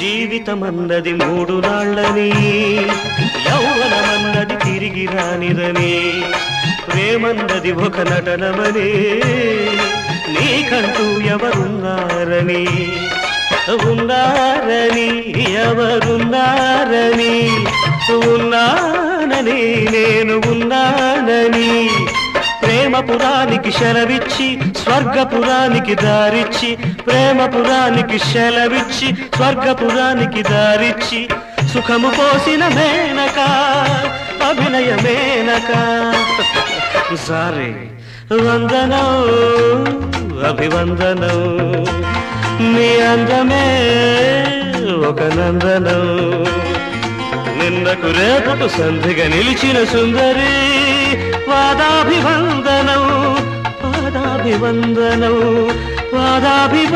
జీవితమన్నది మూడు నాళ్ళని యౌవనమన్నది తిరిగి రానిదని. ప్రేమన్నది ఒక నటనమని. నీకంటూ ఎవరున్నారని. ఉన్నారని ఎవరున్నారని. ఉన్నానని నేను ఉన్నానని. ప్రేమపురానికి శలవిచ్చి స్వర్గపురానికి దారిచ్చి ప్రేమపురానికి శలవిచ్చి స్వర్గపురానికి దారిచ్చి సుఖము పోసిన మేనక అభినయ మేనక సారీ వందనం అభివందనం నీ అందమే ఒక నందనం. నిన్నకు రేపటి సంధిగా నిలిచిన సుందరి വന്ദനവും പാദാഭിവ